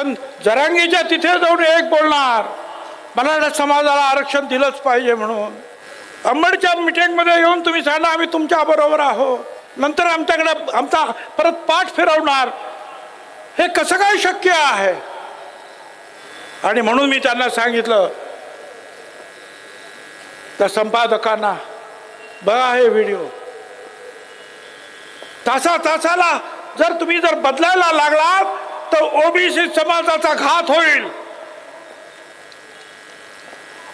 पण जरांगीच्या तिथे जाऊन एक बोलणार. मराठा समाजाला आरक्षण दिलंच पाहिजे म्हणून. अंबडच्या मिटिंगमध्ये येऊन तुम्ही सांगा आम्ही तुमच्या बरोबर आहोत. नंतर आमच्याकडे आमचा परत पाठ फिरवणार. हे कसं काय शक्य आहे? आणि म्हणून मी त्यांना सांगितलं त्या संपादकांना बघा हे व्हिडिओ तासा तासाला जर तुम्ही जर बदलायला लागलात तर ओबीसी समाजाचा घात होईल.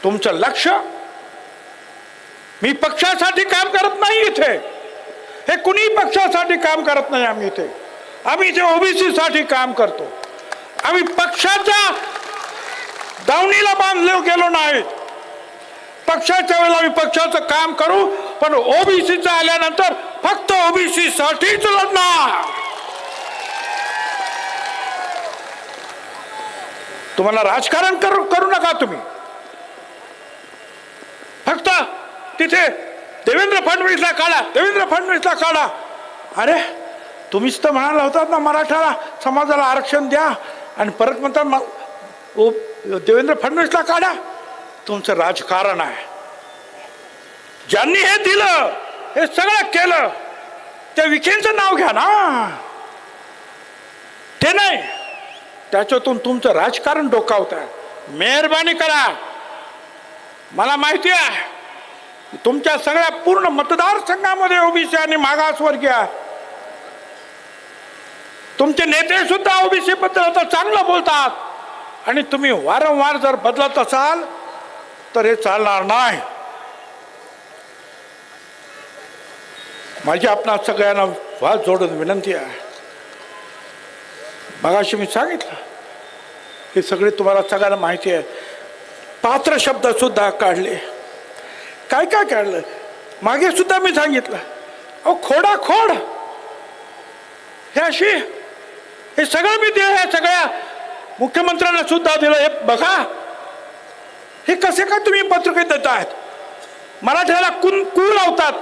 तुमचं लक्ष मी पक्षासाठी काम करत नाही इथे. हे कुणी पक्षासाठी काम करत नाही आम्ही इथे. आम्ही इथे ओबीसी साठी काम करतो. आम्ही पक्षाच्या दावणीला बांधले गेलो नाही. पक्षाच्या वेळेला आम्ही पक्षाचं काम करू पण ओबीसीचं आल्यानंतर फक्त ओबीसी साठीच लढणार. तुम्हाला राजकारण करू करू नका तुम्ही. फक्त तिथे देवेंद्र फडणवीसला काढा देवेंद्र फडणवीसला काढा. अरे तुम्हीच तर म्हणाला होतात ना मराठाला समाजाला आरक्षण द्या आणि परत म्हणतात देवेंद्र फडणवीसला काढा. तुमचं राजकारण आहे. ज्यांनी हे दिलं हे सगळं केलं त्या विखेंचं नाव घ्या ना. ते नाही. त्याच्यातून तुमचं राजकारण डोकावत आहे. मेहरबानी करा. मला माहिती आहे. तुमच्या सगळ्या पूर्ण मतदारसंघामध्ये ओबीसी आणि मागासवर्गीय तुमचे नेते सुद्धा ओबीसी बद्दल आता चांगलं बोलतात. आणि तुम्ही वारंवार जर बदलत असाल तर हे चालणार नाही. माझी आपणा सगळ्यांना वाद जोडून विनंती आहे. मगाशी मी सांगितलं. हे सगळे तुम्हाला सगळ्यांना माहिती आहे. पात्र शब्द सुद्धा काढले. काय काय काढलं? मागे सुद्धा मी सांगितलं. अहो खोडा खोड हे अशी हे सगळं मी दिलं ह्या सगळ्या मुख्यमंत्र्यांना सुद्धा दिलं. हे बघा. हे कसे काय तुम्ही पत्रके देत आहेत? मराठ्याला कुन कू लावतात.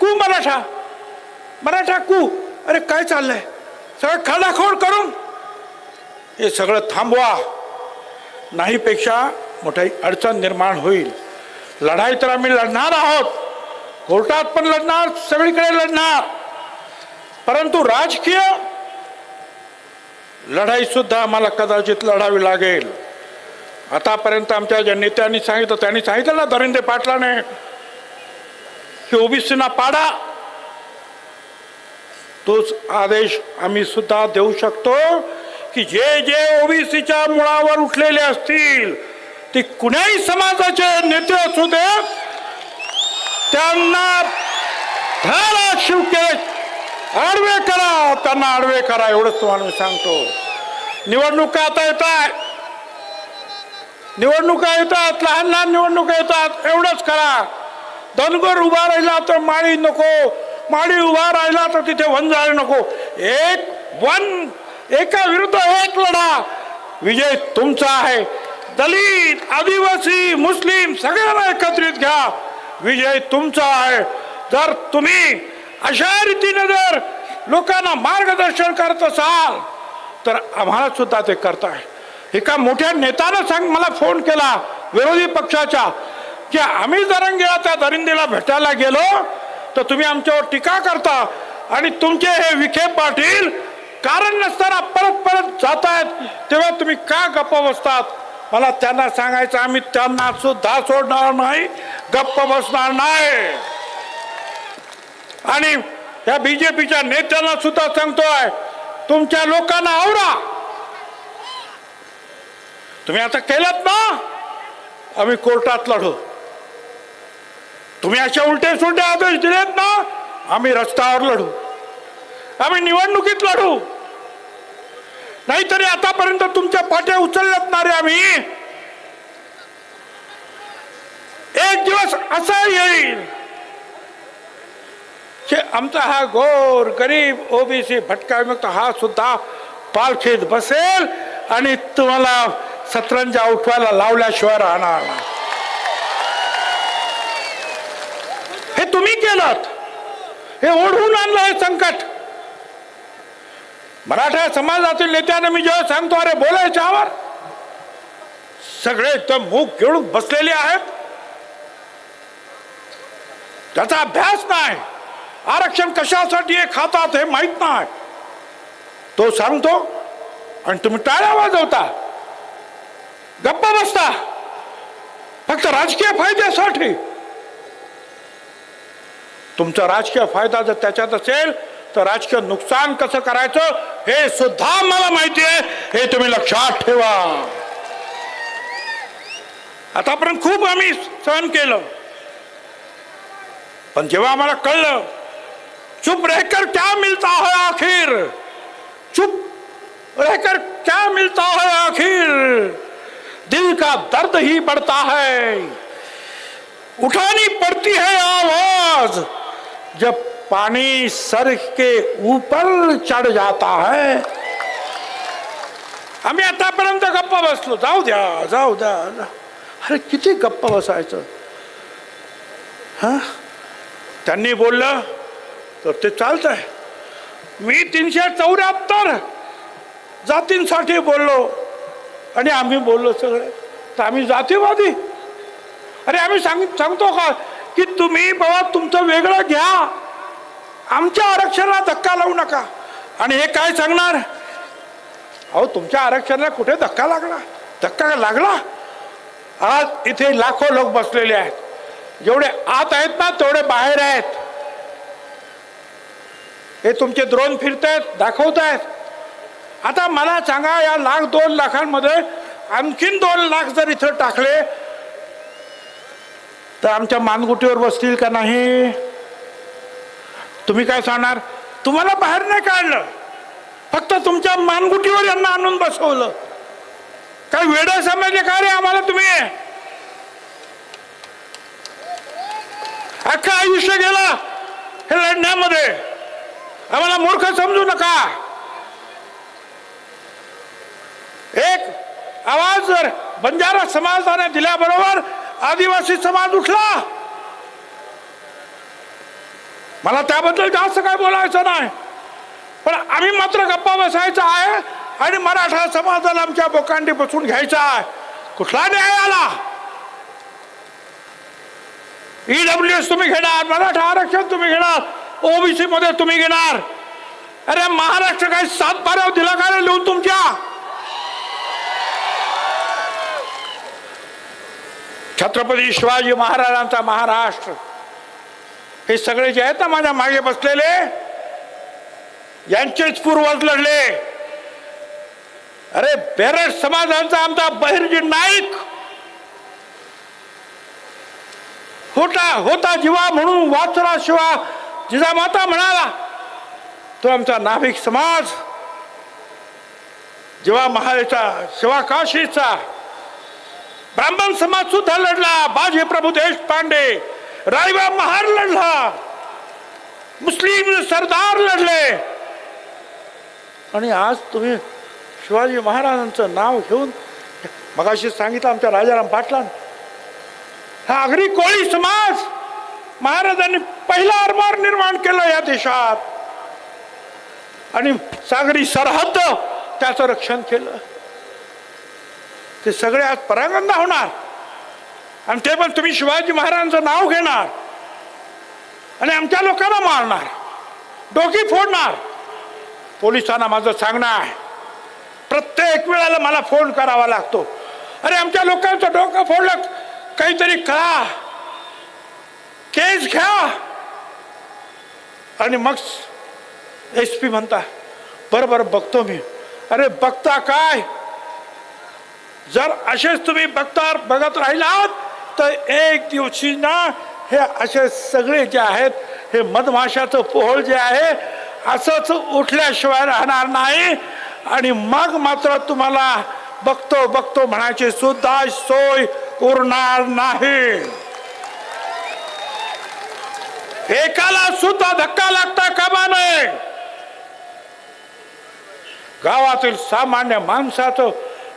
कू मराठा. मराठा कू. अरे काय चाललंय? सगळं खाडाखोड करून हे सगळं थांबवा. नाहीपेक्षा मोठी अडचण निर्माण होईल. लढाई तर आम्ही लढणार आहोत. कोर्टात पण लढणार सगळीकडे लढणार. परंतु राजकीय लढाई सुद्धा आम्हाला कदाचित लढावी लागेल. आतापर्यंत आमच्या ज्या नेत्यांनी सांगितलं त्यांनी सांगितलं ना धरिंदे पाटलाने की ओबीसीना पाडा. तोच आदेश आम्ही सुद्धा देऊ शकतो की जे जे ओबीसीच्या मुळावर उठलेले असतील ते कुण्याही समाजाचे नेते असू देत त्यांना धारा शिवके आडवे करा त्यांना आडवे करा एवढंच तुम्हाला मी सांगतो. निवडणुका आता येत आहे निवडणुका येतात लहान लहान निवडणुका येतात एवढंच करा. धनगर उभा राहिला तर माळी नको माळी उभा राहिला तर तिथे वंजाळ नको. एक वन एका विरुद्ध एक लढा. विजय तुमचा आहे. दलित आदिवासी मुस्लिम सगळ्यांना एकत्रित घ्या. विजय तुमचा आहे. जर तुम्ही अशा रीतीने जर लोकांना मार्गदर्शन करत असाल तर आम्हाला सुद्धा ते करताय. एका मोठ्या नेत्यानं सांग मला फोन केला विरोधी पक्षाच्या की आम्ही दरंगेला त्या दरिंदेला भेटायला गेलो तर तुम्ही आमच्यावर टीका करता आणि तुमचे हे विखे पाटील कारण नसताना परत परत जात आहेत तेव्हा तुम्ही का गप्प बसतात? मला त्यांना सांगायचं आम्ही त्यांना सुद्धा सोडणार नाही गप्प बसणार नाही. आणि या बीजेपीच्या नेत्यांना सुद्धा सांगतोय तुमच्या लोकांना आवरा. तुम्ही आता केलं ना? आम्ही कोर्टात लढू. तुम्ही असे उलटे सुलटे आदेश दिलेत ना आम्ही रस्त्यावर लढू. आम्ही निवडणुकीत लढू. नाहीतरी आतापर्यंत तुमच्या पाट्या उचलल्यात ना रे आम्ही. एक दिवस असा येईल की आमचा हा गोर गरीब ओबीसी भटका विमुक्त हा सुद्धा पालखीत बसेल आणि तुम्हाला सतरंजा उठवायला लावल्याशिवाय राहणार नाही. तुम्ही केलात हे ओढून आणलं हे संकट. मराठा समाजातील नेत्याने मी जेव्हा सांगतो अरे बोला याच्यावर सगळे एकदम मूग खेळून बसलेले आहेत. त्याचा अभ्यास नाही. आरक्षण कशासाठी हे खातात हे माहीत नाही. तो सांगतो आणि तुम्ही टाळ्या वाजवता. गप्पा बसता. फक्त राजकीय फायद्यासाठी. तुमचा राजकीय फायदा जर त्याच्यात असेल तर राजकीय नुकसान कसं करायचं हे सुद्धा मला माहिती आहे हे तुम्ही लक्षात ठेवा. आतापर्यंत खूप आम्ही सहन केलं. पण जेव्हा आम्हाला कळलं चुप रहकर क्या मिलता है आखिर? चुप रहकर क्या मिलता है आखिर? दिल का दर्द ही बढ़ता है। उठानी पड़ती है आवाज। जब पानी सर के ऊपर चढ़ जाता है आम्ही आतापर्यंत गप्पा बसलो। जाऊ द्या जाऊ द्या जा- अरे किती गप्पा बसायचं? हा? त्यांनी बोललं तर ते चालत आहे मी तीनशे चौऱ्याहत्तर जातींसाठी बोललो. आणि आम्ही बोललो सगळे तर आम्ही जातीवादी. अरे आम्ही सांग सांगतो का? की तुम्ही बाबा तुमचं वेगळं घ्या. आमच्या आरक्षणाला धक्का लावू नका. आणि हे काय सांगणार? अहो तुमच्या आरक्षणाला कुठे धक्का लागला? धक्का लागला? आज इथे लाखो लोक बसलेले आहेत. जेवढे आत आहेत ना तेवढे बाहेर आहेत. हे तुमचे द्रोण फिरत आहेत दाखवत आहेत आता मला सांगा या लाख दोन लाखांमध्ये आणखीन दोन लाख जर इथं टाकले तर आमच्या मानगुटीवर बसतील का नाही? तुम्ही काय सांगणार? तुम्हाला बाहेर नाही काढलं. फक्त तुमच्या मानगुटीवर यांना आणून बसवलं. काय वेळ समजले का रे आम्हाला तुम्ही? अख्खं आयुष्य गेला हे लढण्यामध्ये. आम्हाला मूर्ख समजू नका. एक आवाज जर बंजारा समाजाने दिल्याबरोबर आदिवासी समाज उठला. मला त्याबद्दल जास्त काय बोलायचं नाही. पण आम्ही मात्र गप्पा बसायचा आहे आणि मराठा समाजाला आमच्या बोकांडी बसून घ्यायचा आहे. कुठला न्याय आला? ईडब्ल्यू एस तुम्ही घेणार मराठा आरक्षण तुम्ही घेणार ओबीसी मध्ये तुम्ही घेणार. अरे महाराष्ट्र काही सात बाऱ्यावर दिला का रे लिहून तुमच्या? छत्रपती शिवाजी महाराजांचा महाराष्ट्र. हे सगळे जे आहेत ना माझ्या मागे बसलेले यांचेच पूर्वज लढले. अरे बेरड समाजांचा आमचा बहिर्जी नाईक. होता होता जीवा म्हणून वाचला शिवा. जिजामाता म्हणाला तो आमचा नाभिक समाज. जेव्हा महाराजचा शिवा काशीचा ब्राह्मण समाज सुद्धा लढला बाजी प्रभू देशपांडे रायबा महार लढला मुस्लिम सरदार लढले. आणि आज तुम्ही शिवाजी महाराजांचं नाव घेऊन मगाशी सांगितलं आमच्या राजाराम पाटलां हा आगरी कोळी समाज महाराजांनी पहिला आरमार निर्माण केलं या देशात. आणि सागरी सरहद्द त्याचं रक्षण केलं. ते सगळे आज परांगंदा होणार. आणि ते पण तुम्ही शिवाजी महाराजांचं नाव घेणार. आणि आमच्या लोकांना मारणार. डोकी फोडणार. पोलिसांना माझं सांगणं आहे. प्रत्येक वेळेला मला फोन करावा लागतो. अरे आमच्या लोकांचं डोकं फोडलं. काहीतरी करा. केस घ्या. आणि मग एस पी म्हणता बरं बरं बघतो मी. अरे बघता काय? जर असेच तुम्ही बघता बघत राहिलात तर एक दिवशी ना हे असे सगळे जे आहेत हे मधमाशाचं पोहळ जे आहे असंच उठल्याशिवाय राहणार नाही. आणि मग मात्र तुम्हाला बघतो बघतो म्हणायची सुद्धा सोय उरणार नाही. एकाला सुद्धा धक्का लागता कामा नये. गावातील सामान्य माणसाचं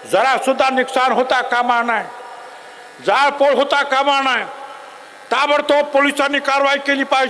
जरा सुद्धा नुकसान होता कामा नाही जाळपोळ होता कामा नाही ताबडतोब पोलिसांनी कारवाई केली पाहिजे.